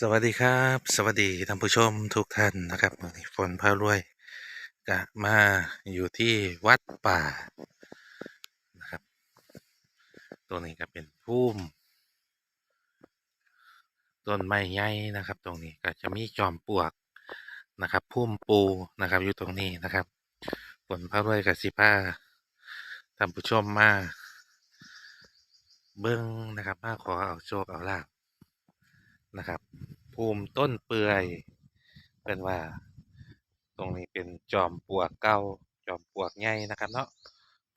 สวัสดีครับ สวัสดีท่านผู้ชมทุกท่านนะครับฝนพารวยก็มาอยู่ที่วัดป่านะครับ ตัวนี้ก็เป็นพุ่มต้นไม้ใหญ่นะครับ ตรงนี้ก็จะมีจอมปลวกนะครับพุ่มปูนะครับอยู่ตรงนี้นะครับฝนพารวยกับสิพาท่านผู้ชมมาเบิ้งนะครับมาขอเอาโชคเอาลาภนะครับ ภูมิต้นเปื่อยเป็นว่า ตรงนี้เป็นจอมปลวกเก่าจอมปลวกใหญ่นะครับ เนาะ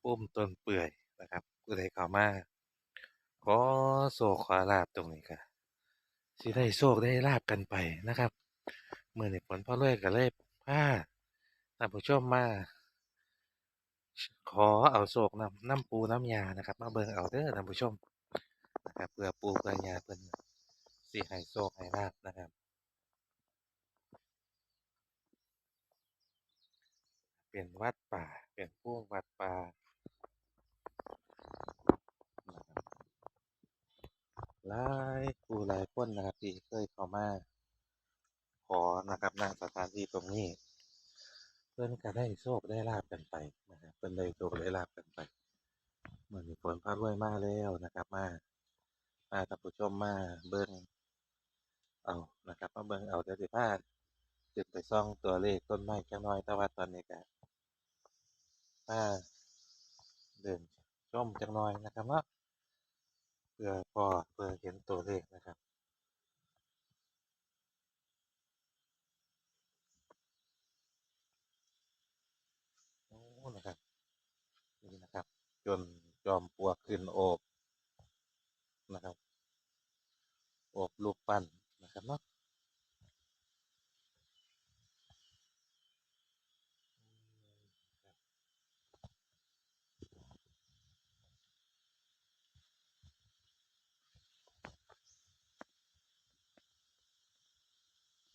ภูมิต้นเปื่อยนะครับผู้ใดเข้ามาขอโชคขอลาบตรงนี้ก็สิได้โชคได้ลาบกันไปนะครับเมื้อในี้ฝนพอรวยก็เลยพาท่านผู้ชมมา ขอเอาโชคนำน้ำปูน้ำยานะครับ มาเบิ่งเอาเด้อท่านผู้ชมนะครับเพื่อปูเพื่อยาเพิ่น สิให้โชคให้ลาบนะครับ เป็นวัดป่า เป็นพวกวัดป่าหลายผู้หลายคนนะครับที่เคยเข้ามาขอนะครับณสถานที่ตรงนี้ เพิ่อนก็ได้โชคได้ลาบกันไปนะครับเพิ่นได้โชคได้ลาบกันไปมื้อนี้ฝนฟ้ารวยมาแล้วนะครับ มามาท่านผู้ชมมาเบิ่ง เอานะครับมาเบิ่งเอาเดี๋ยวสิพาขึ้นไปส่องตัวเลขต้นไม้จักหน่อยแต่ว่าตอนนี้ก็พาเดินชมจักหน่อยนะครับเนาะเพื่อพอเพื่อเห็นตัวเลขนะครับโอ้นะครับนี่นะครับ จนจอมปลวกขึ้นโอบนะครับ อบรูปปั้นนะครับเนาะ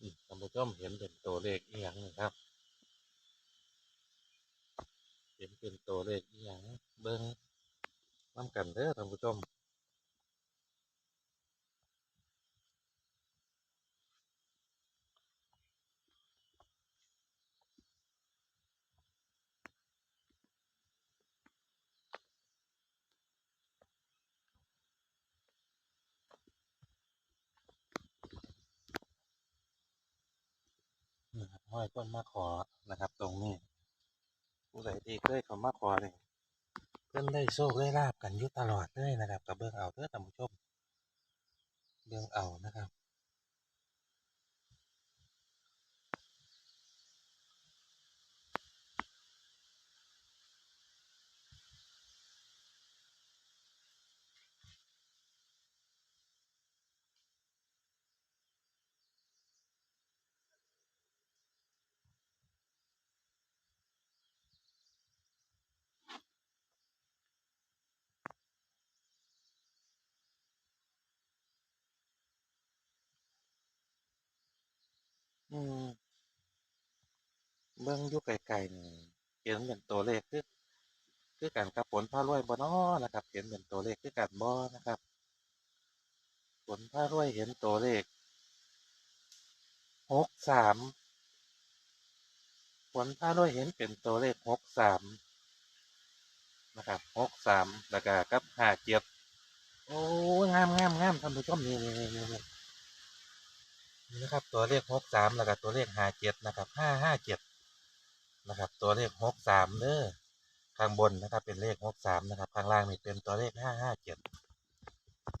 อืมท่านผู้ ชมเห็นเป็นตัวเลขอีหยังนี่ครับ เห็นเป็นตัวเลขอีหยังเบิ้งน้ำกันเด้อท่านผู้ชม ห้อยต้นมาขอนะครับ ตรงนี้ผู้ใดที่เคยเขามาขอเลยเพิ่นได้โชคได้ลาบกันอยู่ตลอดเลยนะครับกับเบื้องเอาเด้อท่านผู้ชมเบื้องเอานะครับ อืมเบิ่งอยู่ไกลๆนี่เห็นเป็นตัวเลขคือคือกันกับฝนพารวยบ่น้อนะครับ เห็นเป็นตัวเลขคือกันบ่นะครับฝนพารวยเห็นตัวเลขหกสามฝนพารวยเห็นเป็นตัวเลขหกสามนะครับหกสามแล้วก็กับห้าเจ็ดโอ้ยงามงามงามท่านผู้ชมนี่นี่นี่ นี่นะครับ ตัวเลขหกสามแล้วก็ตัวเลขห้าเจ็ดนะครับห้าห้าเจ็ดนะครับ ตัวเลขหกสามเด้อข้างบนนะครับ เป็นเลขหกสามนะครับ ข้างล่างนี่เป็นตัวเลขห้าห้าเจ็ด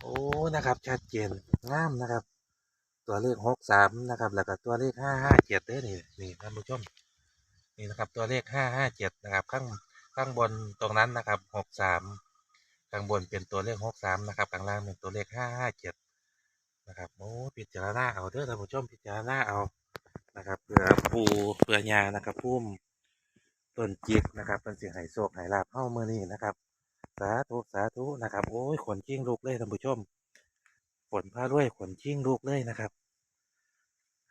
โอ้นะครับ ชัดเจนงามนะครับ ตัวเลขหกสามนะครับ แล้วก็ตัวเลขห้าห้าเจ็ดเด้วยนี่นี่ท่านผู้ชมนี่นะครับ ตัวเลขห้าห้าเจ็ดนะครับ ข้างข้างบนตรงนั้นนะครับหกสามข้างบนเป็นตัวเลขหกสามนะครับ ข้างล่างเป็นตัวเลขห้าห้าเจ็ด นะครับโอ้พิจารณาเอาเด้อท่านผู้ชมพิจารณาเอานะครับเพื่อปูเพื่อยานะครับพุ่มต้นจิกนะครับเป็นสิ่งให้โชคให้ลาบเข้าเมื่อนี้นะครับ สาธุสาธุนะครับโอ้ยขนจิ้งลุกเลยท่านผู้ชมฝนพาด้วยขนชิงลูกเลยนะครับ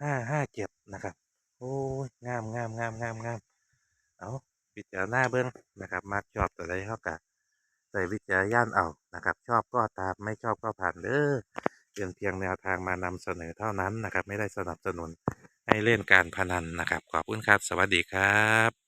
ห้าห้าเจ็ดนะครับ โอ้ยงามงามงามงามงามเอาพิจารณาเบิ้งนะครับมักชอบตัวใดเขากะใส่วิจารณญาณเอานะครับ ชอบก็ตามไม่ชอบก็ผ่านเด้อ เป็นเพียงแนวทางมานำเสนอเท่านั้นนะครับ ไม่ได้สนับสนุนให้เล่นการพนันนะครับ ขอบคุณครับ สวัสดีครับ